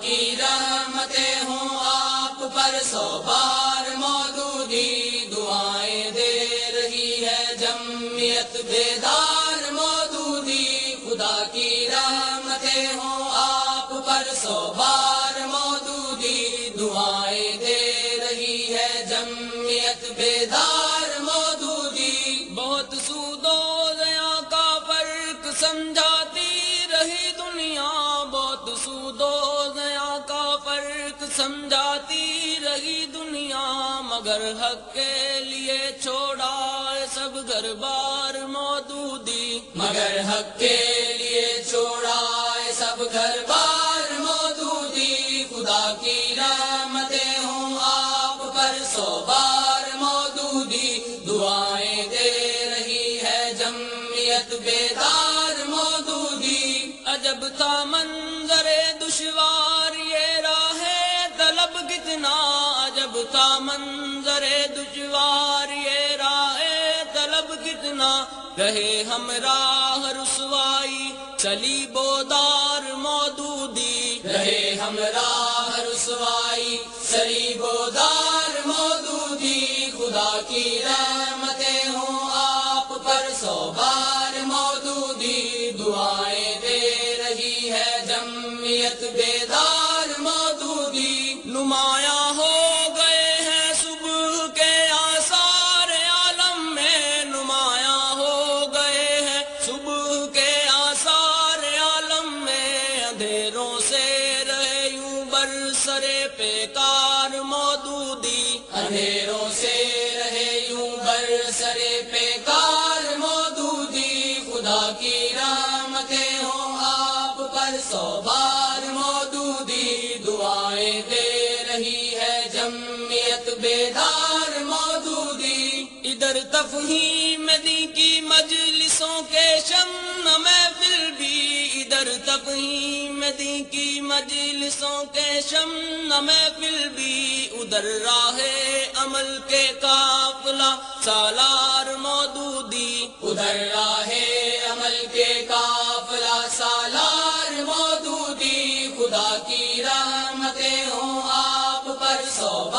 کی رحمتیں ہوں آپ پر، سو بار مودودی دعائیں دے رہی ہے جمعیت بیدار مودودی۔ خدا کی رحمتیں ہوں آپ پر، سو بار مودودی دعائیں دے رہی ہے جمعیت بیدار مودودی۔ بہت سودو زیا کا فرق سمجھاتی رہی دنیا، بہت سودو سمجھاتی رہی دنیا، مگر حق کے لیے چھوڑا ہے سب گھر بار مودودی۔ مگر حق کے لیے چھوڑا ہے سب گھر بار مودودی۔ خدا کی رحمتیں ہوں آپ پر سو بار مودودی۔ دعائیں دے رہی ہے جمعیت بیدار مودودی۔ عجب تھا منظر دشوار یہ راہ عجب تھا منظر دشوار یہ راہ طلب کتنا؟ رہے ہم راہ رسوائی، چلی بودار مودودی۔ رہے ہم راہ رسوائی، چلی بودار مودودی۔ خدا کی رحمتیں ہوں آپ پر، سو بار مودودی۔ دعائیں دے رہی ہے جمعیت بیدار اندھیروں سے رہے یوں برسرے پیکار مودودی خدا کی رحمتیں ہوں آپ پر سو بار مودودی دعائیں دے رہی ہے جمعیت بیدار مودودی ادھر تفہیم دی کی مجلسوں کے شم محفل بھی ادھر تفہیم دی کی مجلسوں کے شم محفل بھی ادھر راہ عمل کے قافلہ، سالار مودودی۔ ادھر راہ عمل کے قافلہ، سالار مودودی۔ خدا کی رحمتیں ہوں آپ پر سو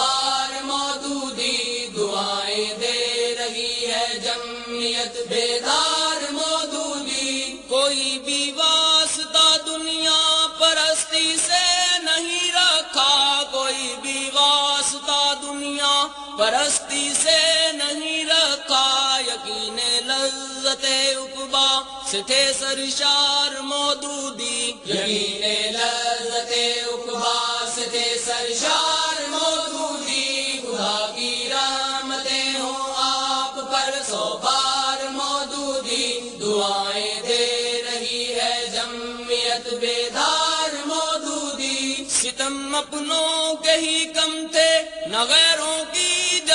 پرستی سے نہیں رکھا، یقین لذت اقبا سے تھے سرشار مودودی۔ یقین لذت اقبا سے تھے سرشار مودودی۔ خدا کی رحمتیں ہوں آپ پر، سو بار مودودی۔ دعائیں دے رہی ہے جمعیت بیدار مودودی۔ ستم اپنوں کے ہی کم تھے، نہ غیروں کی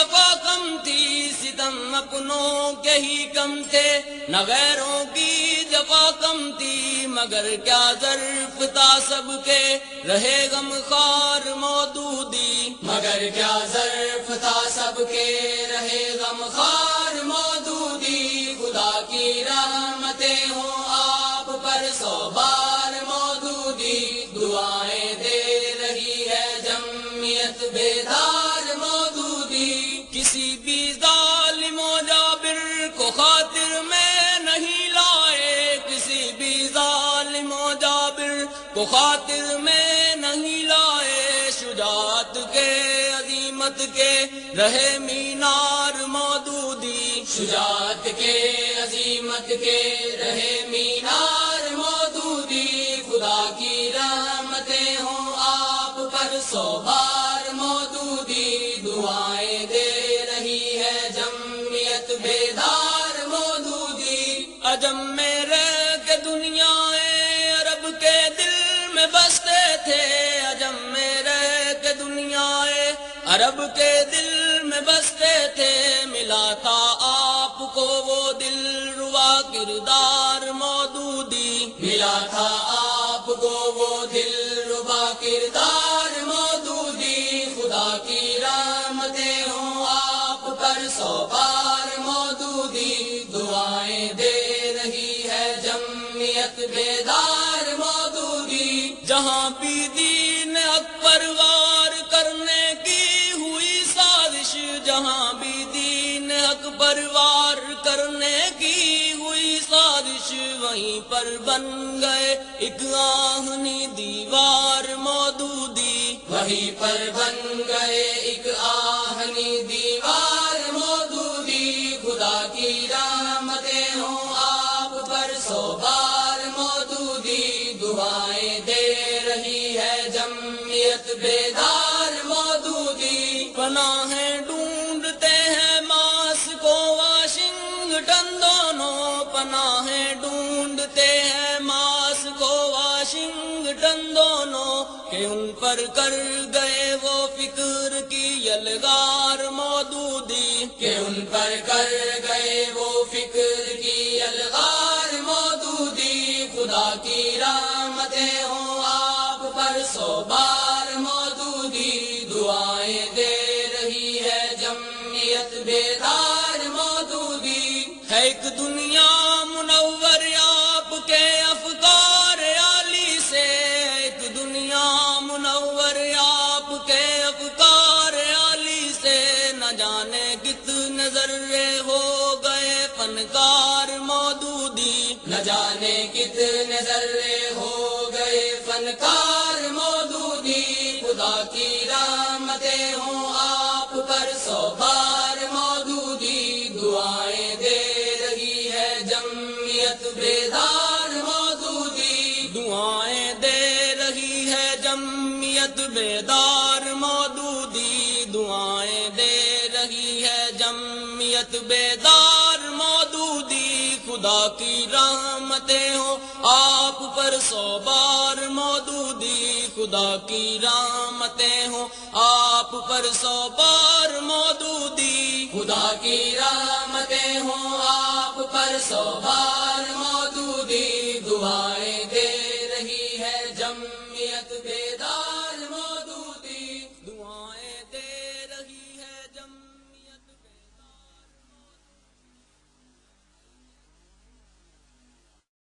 جفا کم تھی، ستم اپنوں کے ہی کم تھے۔ نہ غیروں کی جفا کم تھی، مگر کیا ظرف تھا سب کے۔ رہے غم خار مودودی، مگر کیا ظرف تھا سب کے۔ رہے غم خار مودودی، خدا کی رحمتیں ہوں آپ پر۔ سو بار مودودی، دعائیں دے رہی ہے جمعیت بیدار۔ کو خاطر میں نہیں لائے شجاعت کے عظیمت کے، رہے مینار مودودی۔ شجاعت کے عظیمت کے، رہے مینار مودودی۔ خدا کی رحمتیں ہوں آپ پر سو بار مودودی۔ دعائیں دے رہی ہے جمعیت بیدار مودودی۔ اجم میں بستے تھے اجم میں رہ کے دنیا عرب کے دل میں بستے تھے، ملا تھا آپ کو وہ دل۔ روا کردار مودودی۔ ملا تھا آپ کو وہ دل۔ ربا کردار مودودی۔ خدا کی رحمتیں ہوں آپ پر، سو بار مودودی۔ دعائیں دے رہی ہے جمعیت بیدار۔ جہاں بھی دین اکبر وار کرنے کی ہوئی سازش، جہاں بھی دین اکبر وار کرنے کی ہوئی سازش، وہیں پر بن گئے ایک آہنی دیوار مودودی۔ وہیں پر بن گئے ایک آہنی دیوار۔ پناہیں ڈھونڈتے ہیں ماس کو واشنگٹن دونوں پناہیں، ڈھونڈتے ہیں ماس کو واشنگٹن دونوں کہ ان پر کر گئے وہ فکر کی یلغار مودودی، کہ ان پر کر گئے وہ فکر کی یلغار مودودی۔ خدا کی رحمتیں ہوں آپ پر، سو بار مودودی۔ دعائیں دے جمعیت بیدار مودودی ہے ایک دنیا منور آپ کے افکار عالی سے ایک دنیا منور آپ کے افکار عالی سے نہ جانے کتنے ذرے ہو گئے فنکار مودودی نہ جانے کتنے ذرے ہو گئے فنکار مودودی خدا کی رحمتیں ہوں آپ پر سو بار مودودی دعائیں دے رہی ہے جمعیت بیدار مودودی دعائیں دے رہی ہے جمعیت بیدار مودودی دعائیں دے رہی ہے جمعیت بیدار مودودی خدا کی رحمتیں ہو آپ پر سو بار خدا کی رامتیں ہوں، آپ پر سو بار مودودی۔ خدا کی رامتیں ہوں، آپ پر سو بار مودودی۔ دعائیں دے رہی ہے جم